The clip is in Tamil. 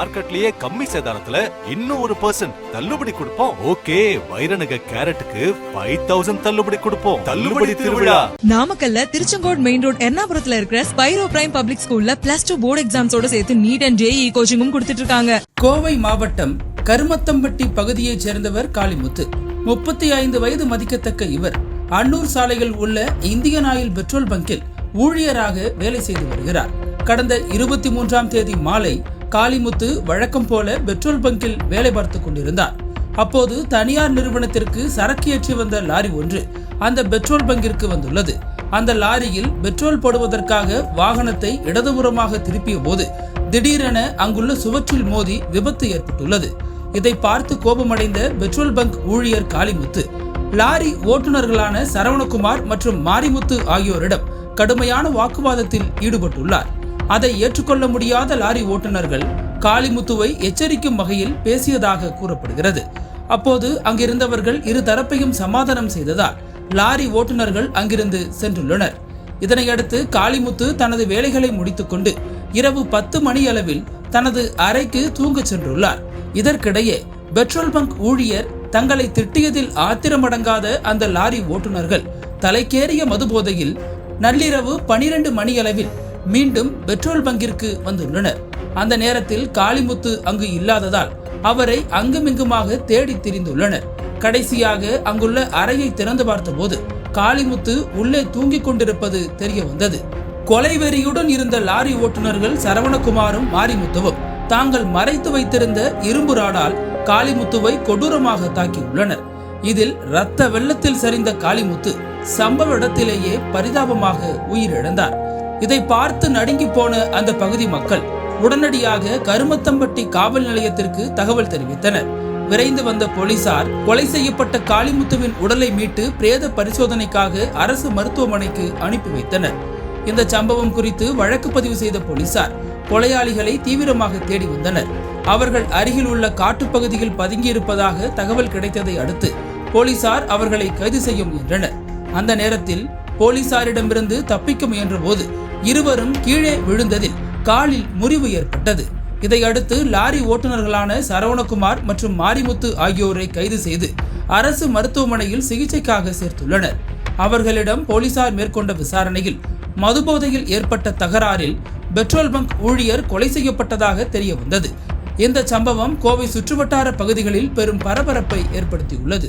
மார்க்கெட்லயே கம்மி சேதாரத்துல இன்னும் ஒரு பர்சன்ட் தள்ளுபடி கொடுப்போம். ஓகே வைரநக கேரட்டுக்கு ஃபைவ் தௌசண்ட் தள்ளுபடி கொடுப்போம். தள்ளுபடி திருவிழா. நாமக்கல்ல திருச்செங்கோடு மெயின் ரோட் எர்ணாபுரத்துல இருக்கிற ஸ்பைரோ பிரைம் பப்ளிக் ஸ்கூல்ல பிளஸ் டூ போர்டு எக்ஸாம்ஸோட சேர்த்து நீட் அண்ட் ஜேஇ கோச்சிங்கும் கொடுத்துட்டு இருக்காங்க. கோவை மாவட்டம் கருமத்தம்பட்டி பகுதியைச் சேர்ந்தவர் காளிமுத்து. முப்பத்தி ஐந்து வயது மதிக்கத்தக்க இவர். அன்னூர் சாலையில் உள்ள இந்தியன் ஆயில் பெட்ரோல் பங்கில் ஊழியராக வேலை செய்து வருகிறார். கடந்த இருபத்தி மூன்றாம் தேதி மாலை காளிமுத்து வழக்கம் போல பெட்ரோல் பங்கில் வேலை பார்த்து கொண்டிருந்தார். அப்போது தனியார் நிறுவனத்திற்கு சரக்கு ஏற்றி வந்த லாரி ஒன்று அந்த பெட்ரோல் பங்கிற்கு வந்துள்ளது. அந்த லாரியில் பெட்ரோல் போடுவதற்காக வாகனத்தை இடதுபுறமாக திருப்பிய போது திடீரென அங்குள்ள சுவற்றில் மோதி விபத்து ஏற்பட்டுள்ளது. இதை பார்த்து கோபமடைந்த பெட்ரோல் பங்க் ஊழியர் காளிமுத்து லாரி ஓட்டுநர்களான சரவணகுமார் மற்றும் மாரிமுத்து ஆகியோரிடம் கடுமையான வாக்குவாதத்தில் ஈடுபட்டுள்ளார். அதை ஏற்றுக்கொள்ள முடியாத லாரி ஓட்டுநர்கள் காளிமுத்துவை எச்சரிக்கும் வகையில் பேசியதாக கூறப்படுகிறது. அப்போது அங்கிருந்தவர்கள் இரு தரப்பையும் சமாதானம் செய்ததால் லாரி ஓட்டுநர்கள் அங்கிருந்து சென்றுள்ளனர். இதனையடுத்து காளிமுத்து தனது வேலைகளை முடித்துக்கொண்டு இரவு பத்து மணி அளவில் தனது அறைக்கு தூங்கச் சென்றுள்ளார். இதற்கிடையே பெட்ரோல் பங்க் ஊழியர் தங்களை திட்டியதில் ஆத்திரமடங்காத அந்த லாரி ஓட்டுநர்கள் தலைக்கேறிய மதுபோதையில் நள்ளிரவு பனிரெண்டு மணியளவில் மீண்டும் பெட்ரோல் பங்கிற்கு வந்துள்ளனர் அந்த நேரத்தில் காளிமுத்து அங்கு இல்லாததால் அவரை அங்குமிங்குமாக தேடி திரிந்துள்ளனர். கடைசியாக அங்குள்ள அறையை திறந்து பார்த்தபோது காளிமுத்து உள்ளே தூங்கிக் கொண்டிருப்பது தெரிய வந்தது. கொலைவெறியுடன் இருந்த லாரி ஓட்டுநர்கள் சரவணகுமாரும் மாரிமுத்துவும் தாங்கள் மறைத்து வைத்திருந்த இரும்பு ராடால் காளிமுத்துவை கொடூரமாக தாக்கியுள்ளனர். இதில் இரத்த வெள்ளத்தில் சரிந்த காளிமுத்து சம்பவ இடத்திலேயே பரிதாபமாக உயிரிழந்தார். இதை பார்த்து நடுங்கி போன அந்த பகுதி மக்கள் உடனடியாக கருமத்தம்பட்டி காவல் நிலையத்திற்கு தகவல் தெரிவித்தனர். விரைந்து வந்த போலீசார் கொலை செய்யப்பட்ட காளிமுத்துவின் உடலை மீட்டு பிரேத பரிசோதனைக்காக அரசு மருத்துவமனைக்கு அனுப்பி வைத்தனர். இந்த சம்பவம் குறித்து வழக்கு பதிவு செய்த போலீசார் கொலையாளிகளை தீவிரமாக தேடி வந்தனர். அவர்கள் அருகில் உள்ள காட்டுப்பகுதியில் பதுங்கியிருப்பதாக தகவல் கிடைத்ததை அடுத்து போலீசார் அவர்களை கைது செய்ய முயன்றனர். அந்த நேரத்தில் போலீசாரிடமிருந்து தப்பிக்க முயன்றபோது இருவரும் கீழே விழுந்ததில் காலில் முறிவு ஏற்பட்டது. இதையடுத்து லாரி ஓட்டுநர்களான சரவணகுமார் மற்றும் மாரிமுத்து ஆகியோரை கைது செய்து அரசு மருத்துவமனையில் சிகிச்சைக்காக சேர்த்துள்ளனர். அவர்களிடம் போலீசார் மேற்கொண்ட விசாரணையில் மதுபோதையில் ஏற்பட்ட தகராறில் பெட்ரோல் பங்க் ஊழியர் கொலை செய்யப்பட்டதாக தெரிய வந்தது இந்த சம்பவம் கோவை சுற்றுவட்டார பகுதிகளில் பெரும் பரபரப்பை ஏற்படுத்தியுள்ளது.